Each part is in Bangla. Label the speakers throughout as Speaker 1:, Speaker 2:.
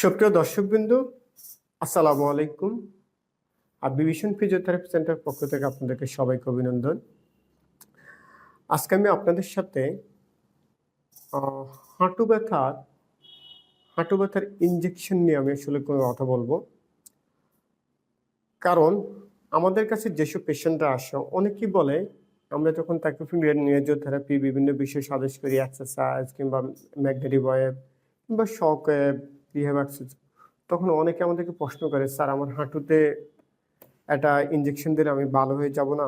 Speaker 1: সুপ্রিয় দর্শকবৃন্দ, আসসালামু আলাইকুম। আর বিভীষণ ফিজিওথেরাপি সেন্টার পক্ষ থেকে আপনাদেরকে সবাইকে অভিনন্দন। আজকে আমি আপনাদের সাথে হাঁটু ব্যথার হাঁটু ব্যথার ইঞ্জেকশন নিয়ে আমি আসলে কোনো কথা বলব। কারণ আমাদের কাছে যেসব পেশেন্টরা আসে, অনেকেই বলে, আমরা যখন তাকে নিয়োজিওথেরাপি বিভিন্ন বিষয়ে সাজেস্ট করি এক্সারসাইজ কিংবা ম্যাগনেটিক ওয়েব কিংবা শক এক্সারসাইজ তখন অনেকে আমাদেরকে প্রশ্ন করে, স্যার, আমার হাঁটুতে একটা ইঞ্জেকশন দিলে আমি ভালো হয়ে যাব না?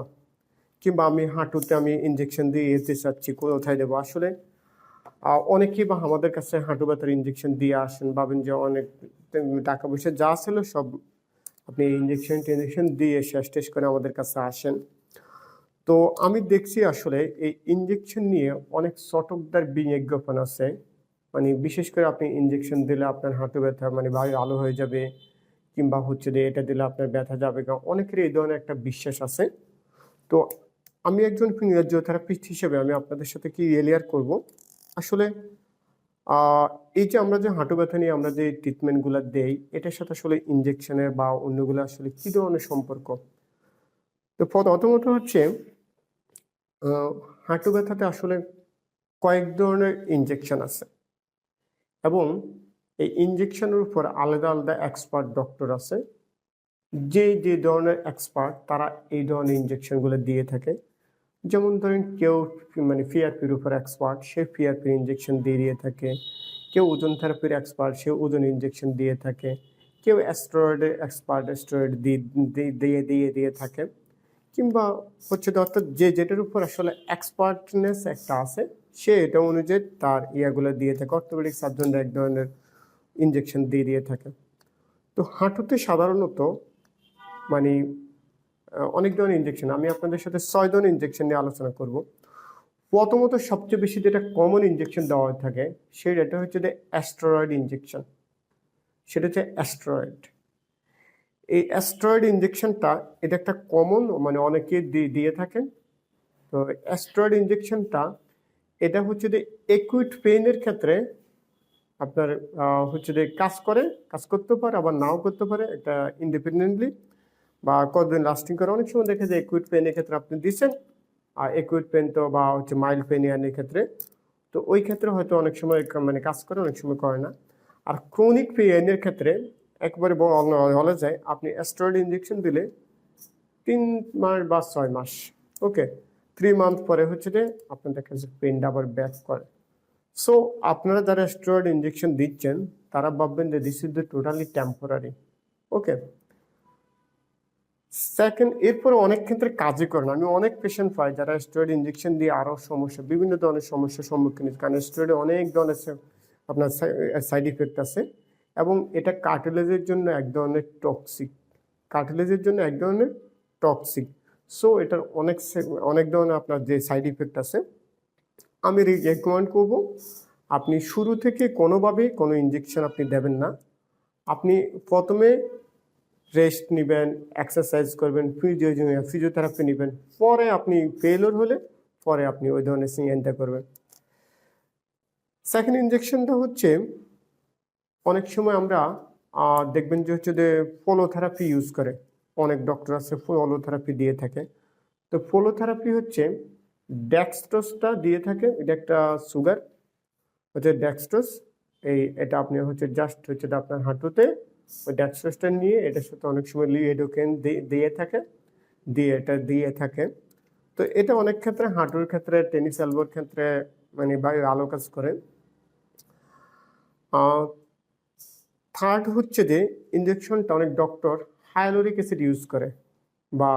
Speaker 1: কিংবা, আমি হাঁটুতে আমি ইঞ্জেকশন দিয়ে যেতে চাচ্ছি, কোথায় দেবো? আসলে অনেকেই বা আমাদের কাছে হাঁটু ব্যথার ইঞ্জেকশন দিয়ে আসেন, ভাবেন যে অনেক টাকা পয়সা যা ছিল সব আপনি ইঞ্জেকশন টিঞ্জেকশন দিয়ে শেষ টেস করে আমাদের কাছে আসেন। তো আমি দেখছি আসলে এই ইঞ্জেকশন নিয়ে অনেক চটকদার বিজ্ঞাপন আছে। মানে বিশেষ করে আপনি ইঞ্জেকশন দিলে আপনার হাঁটু ব্যথা মানে ভাই আলো হয়ে যাবে কিংবা হচ্ছে যে এটা দিলে আপনার ব্যথা যাবে অনেকের এই ধরনের একটা বিশ্বাস আছে। তো আমি একজন ফিজিওথেরাপিস্ট হিসেবে আমি আপনাদের সাথে কি রিয়েলিয়ার করব? আসলে এই যে আমরা যে হাঁটু ব্যথা নিয়ে আমরা যে ট্রিটমেন্টগুলো দেই, এটার সাথে আসলে ইঞ্জেকশনের বা অন্যগুলো আসলে কী ধরনের সম্পর্ক? তো প্রথমত হচ্ছে হাঁটু ব্যথাতে আসলে কয়েক ধরনের ইঞ্জেকশন আছে। এবং এই ইঞ্জেকশনের উপর আলাদা আলাদা এক্সপার্ট ডক্টর আছে। যে যে ধরনের এক্সপার্ট তারা এই ধরনের ইঞ্জেকশনগুলো দিয়ে থাকে। যেমন ধরেন কেউ মানে ফিআরপির উপর এক্সপার্ট সে ফিআরপির ইঞ্জেকশন দিয়ে দিয়ে থাকে। কেউ ওজন থেরাপির এক্সপার্ট সে ওজন ইঞ্জেকশন দিয়ে থাকে। কেউ অ্যাস্ট্রয়েডের এক্সপার্ট অ্যাস্ট্রয়েড দিয়ে, দিয়ে- দিয়ে দিয়ে থাকে। কিংবা হচ্ছে অর্থাৎ যে, যেটার উপর আসলে এক্সপার্টনেস একটা আছে সে এটা অনুযায়ী তার ইয়াগুলো দিয়ে থাকে। অর্থোপেডিক সার্জনরা এক ধরনের ইঞ্জেকশন দিয়ে দিয়ে থাকে। তো হাঁটুতে সাধারণত মানে অনেক ধরনের ইঞ্জেকশন আমি আপনাদের সাথে ছয় ধরনের ইঞ্জেকশন নিয়ে আলোচনা করব। প্রথমত সবচেয়ে বেশি যেটা কমন ইঞ্জেকশন দেওয়া হয়ে থাকে সেটা হচ্ছে যে অ্যাস্ট্রয়েড ইঞ্জেকশন সেটা হচ্ছে অ্যাস্ট্রয়েড এই অ্যাস্ট্রয়েড ইঞ্জেকশনটা এটা একটা কমন মানে অনেকে দিয়ে থাকেন। তো অ্যাস্ট্রয়েড ইঞ্জেকশনটা এটা হচ্ছে যে একুইট পেইনের ক্ষেত্রে আপনার হচ্ছে যে কাজ করে, কাজ করতে পারে, আবার নাও করতে পারে, এটা ইন্ডিপেন্ডেন্টলি বা কতদিন লাস্টিং করে। অনেক সময় দেখে যে একুইট পেনের ক্ষেত্রে আপনি দিচ্ছেন, আর একুইট পেন তো বা হচ্ছে মাইল্ড পেন ইয়ানের ক্ষেত্রে, তো ওই ক্ষেত্রে হয়তো অনেক সময় মানে কাজ করে, অনেক সময় করে না। আর ক্রনিক পেনের ক্ষেত্রে একবারে বলা যায়, আপনি অ্যাস্ট্রয়েড ইঞ্জেকশন দিলে তিন মাস বা ছয় মাস ওকে থ্রি মান্থ পরে হচ্ছে যে আপনাদের কাছে পেনটা আবার ব্যাক করে। সো আপনারা যারা স্টেরয়েড ইঞ্জেকশন দিচ্ছেন, তারা ভাববেন যে this is the totally temporary okay second এরপরে অনেক ক্ষেত্রে কাজই করে না। আমি অনেক পেশেন্ট পাই যারা স্টেরয়েড ইঞ্জেকশন দিয়ে আরও সমস্যা, বিভিন্ন ধরনের সমস্যার সম্মুখীন হচ্ছে। কারণ স্টেরয়েডে অনেক ধরনের আপনার সাইড ইফেক্ট আছে এবং এটা কার্টিলেজের জন্য এক ধরনের টক্সিক কার্টিলেজের জন্য এক ধরনের টক্সিক সো এটার অনেক সে- অনেক ধরনের আপনার যে সাইড ইফেক্ট আছে, আমি রেকমেন্ড করব, আপনি শুরু থেকে কোনোভাবেই কোনো ইঞ্জেকশন আপনি দেবেন না। আপনি প্রথমে রেস্ট নেবেন এক্সারসাইজ করবেন ফিজিও ফিজিওথেরাপি নেবেন, পরে আপনি ফেলোর হলে পরে আপনি ওই ধরনের সিএনটা করবেন। সেকেন্ড ইঞ্জেকশনটা হচ্ছে, অনেক সময় আমরা দেখবেন যে হচ্ছে যে ফলোথেরাপি ইউজ করে। অনেক ডক্টর আছে ফলোথেরাপি দিয়ে থাকে। তো ফলোথেরাপি হচ্ছে ড্যাক্সট্রোসটা দিয়ে থাকে, এটা একটা সুগার হচ্ছে ড্যাক্সট্রোস এই এটা আপনি হচ্ছে জাস্ট হচ্ছে আপনার হাঁটুতে, ওই ড্যাক্সট্রোসটা নিয়ে এটার সাথে অনেক সময় লিএডোকেন দিয়ে থাকে, দিয়ে এটা দিয়ে থাকে। তো এটা অনেক ক্ষেত্রে হাঁটুর ক্ষেত্রে টেনিস এলবোর ক্ষেত্রে মানে বায়ু আলো কাজ করে। থার্ড হচ্ছে যে ইঞ্জেকশনটা অনেক ডক্টর হায়ালোরিক অ্যাসিড ইউজ করে বা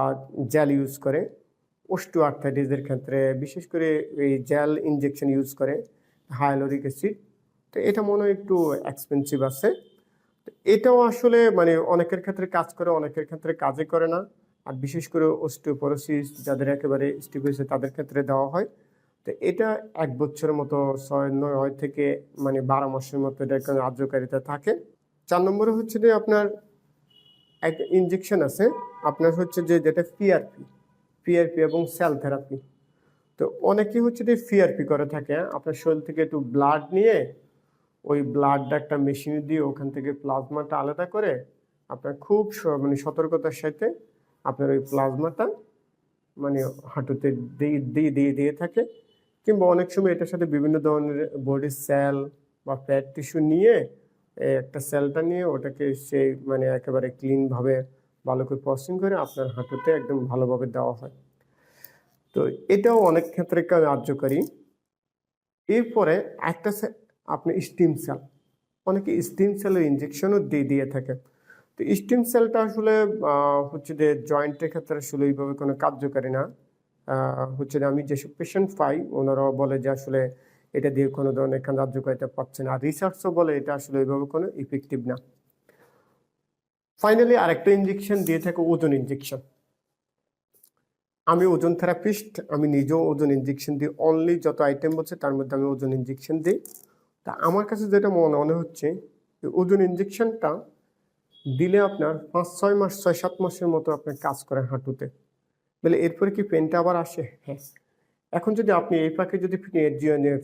Speaker 1: জেল ইউজ করে ওস্টু আর্থাইটিসের ক্ষেত্রে, বিশেষ করে এই জেল ইঞ্জেকশন ইউজ করে হায়ালোরিক অ্যাসিড। তো এটা মনে হয় একটু এক্সপেন্সিভ আছে। এটাও আসলে মানে অনেকের ক্ষেত্রে কাজ করে, অনেকের ক্ষেত্রে কাজে করে না। আর বিশেষ করে অস্টিওপোরোসিস যাদের একেবারে স্টিপ হয়েছে তাদের ক্ষেত্রে দেওয়া হয়। তো এটা এক বছরের মতো, ছয়, নয় থেকে মানে বারো মাসের মতো এটা কার্যকারিতা থাকে। চার নম্বরে হচ্ছে যে আপনার এক ইঞ্জেকশন আছে, আপনার হচ্ছে যে যেটা পিআরপি পিআরপি এবং সেল থেরাপি তো অনেকেই হচ্ছে যে পিআরপি করে থাকে হ্যাঁ? আপনার শরীর থেকে একটু ব্লাড নিয়ে, ওই ব্লাডটা একটা মেশিনে দিয়ে ওখান থেকে প্লাজমাটা আলাদা করে আপনার খুব মানে সতর্কতার সাথে আপনার ওই প্লাজমাটা মানে হাঁটুতে দিয়ে দিয়ে দিয়ে দিয়ে থাকে কিংবা অনেক সময় এটার সাথে বিভিন্ন ধরনের বডির সেল বা ফ্যাট টিস্যু নিয়ে একটা সেলটা নিয়ে ওটাকে সে মানে একেবারে ক্লিনভাবে ভালো করে প্রসেসিং করে আপনার হাঁটুতে একদম ভালোভাবে দেওয়া হয়। তো এটাও অনেক ক্ষেত্রে কার্যকারী। এরপরে একটা আপনি স্টিম সেল অনেকে স্টিম সেলের ইঞ্জেকশনও দিয়ে দিয়ে থাকে। তো স্টিম সেলটা আসলে হচ্ছে যে জয়েন্টের ক্ষেত্রে আসলে এইভাবে কোনো কার্যকারী না। হচ্ছে যে আমি যেসব পেশেন্ট পাই, ওনারাও বলে যে আসলে এটা দিয়ে কোনো ধরনের কার্যকারিতা পাচ্ছে না। রিসার্চও বলে এটা আসলে ওইভাবে কোনো ইফেক্টিভ না। ফাইনালি আরেকটা ইঞ্জেকশন দিয়ে থাকে ওজন ইঞ্জেকশন আমি ওজন থেরাপিস্ট আমি নিজেও ওজন ইঞ্জেকশন দিই। অনলি যত আইটেম বলছে তার মধ্যে আমি ওজন ইঞ্জেকশন দিই। তা আমার কাছে যেটা মনে মনে হচ্ছে ওজন ইঞ্জেকশনটা দিলে আপনার পাঁচ, ছয় মাস, ছয়, সাত মাসের মতো আপনার কাজ করে হাঁটুতে। বলে এরপরে কি পেনটা আবার আসে? হ্যাঁ। এখন যদি আপনি এই পাকে যদি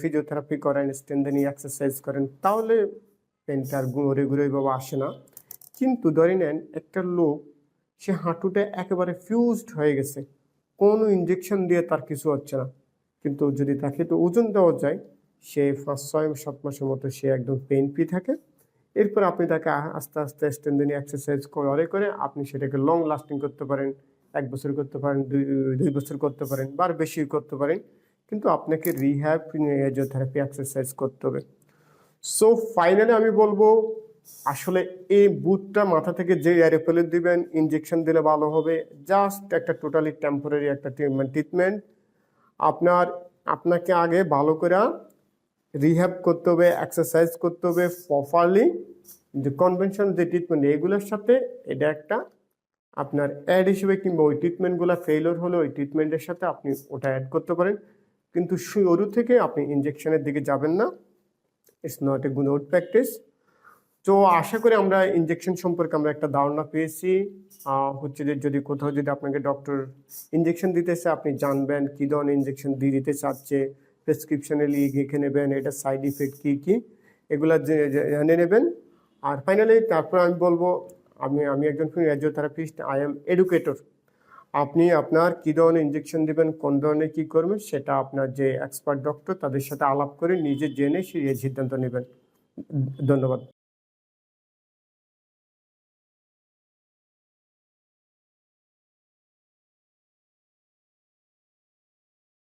Speaker 1: ফিজিওথেরাপি করেন স্ট্যান্ডিং এক্সারসাইজ করেন, তাহলে পেনটা আর ঘুরে ঘুরে ওইভাবে আসে না। কিন্তু ধরে নেন, একটা লোক, সে হাঁটুটা একেবারে ফিউজড হয়ে গেছে। কোনো ইঞ্জেকশন দিয়ে তার কিছু হচ্ছে না। কিন্তু যদি তাকে তো ওজন দেওয়া যায়, সে পাঁচ, ছয়, সাত মাসের মতো সে একদম পেন ফ্রি থাকে। এরপর আপনি তাকে আস্তে আস্তে স্ট্যান্ডিং এক্সারসাইজ করে করে আপনি সেটাকে লং লাস্টিং করতে পারেন। এক বছর করতে পারেন, দুই দুই বছর করতে পারেন বা বেশি করতে পারেন, কিন্তু আপনাকে রিহ্যাব ফিজিওথেরাপি এক্সারসাইজ করতে হবে। সো ফাইনালি আমি বলব, আসলে এই বুটটা মাথা থেকে যে এয়ারে দিবেন ইনজেকশন দিলে ভালো হবে জাস্ট একটা টোটালি টেম্পোরারি একটা ট্রিটমেন্ট আপনার, আপনাকে আগে ভালো করে রিহ্যাব করতে হবে এক্সারসাইজ করতে হবে প্রপারলি যে কনভেনশন যে ট্রিটমেন্ট এগুলোর সাথে এটা একটা আপনার অ্যাড হিসেবে কিংবা ওই ট্রিটমেন্টগুলো ফেইলিওর হলে ওই ট্রিটমেন্টের সাথে আপনি ওটা অ্যাড করতে পারেন। কিন্তু শুরু থেকে আপনি ইনজেকশনের দিকে যাবেন না। It's not a good practice তো আশা করি আমরা ইনজেকশন সম্পর্কে আমরা একটা ধারণা পেয়েছি। হচ্ছে যে যদি কোথাও যদি আপনাকে ডক্টর ইনজেকশন দিতেছে, আপনি জানবেন কী ধরনের ইনজেকশন দিয়ে দিতে চাচ্ছে প্রেসক্রিপশনে লিখে নেবেন, এটা সাইড ইফেক্ট কী কী, এগুলো জেনে নেবেন। আর ফাইনালি তারপর আমি বলব আমি আমি একজন ফিজিওথেরাপিস্ট আই এম এডুকেটর আপনি আপনার কী ধরনের ইঞ্জেকশন দেবেন, কোন ধরনের কী করবেন, সেটা আপনার যে এক্সপার্ট ডক্টর তাদের সাথে আলাপ করে নিজে জেনে সেই সিদ্ধান্ত নেবেন। ধন্যবাদ।